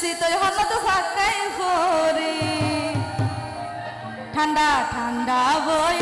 শীতল হঠাৎ ফাঁকায় ভরে ঠান্ডা ঠান্ডা বই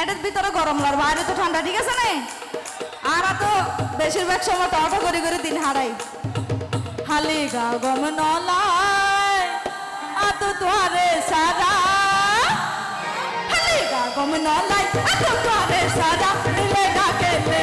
এটার ভিতরে গরম লার বাইরে তো ঠান্ডা, ঠিক আছে না? আর তো বেশিরভাগ সময় তো অটো করে করে দিন হারাই। হালি গা গম নলায় সাদা হালি গা গম নলায় সাদা তোহারে গা কেলে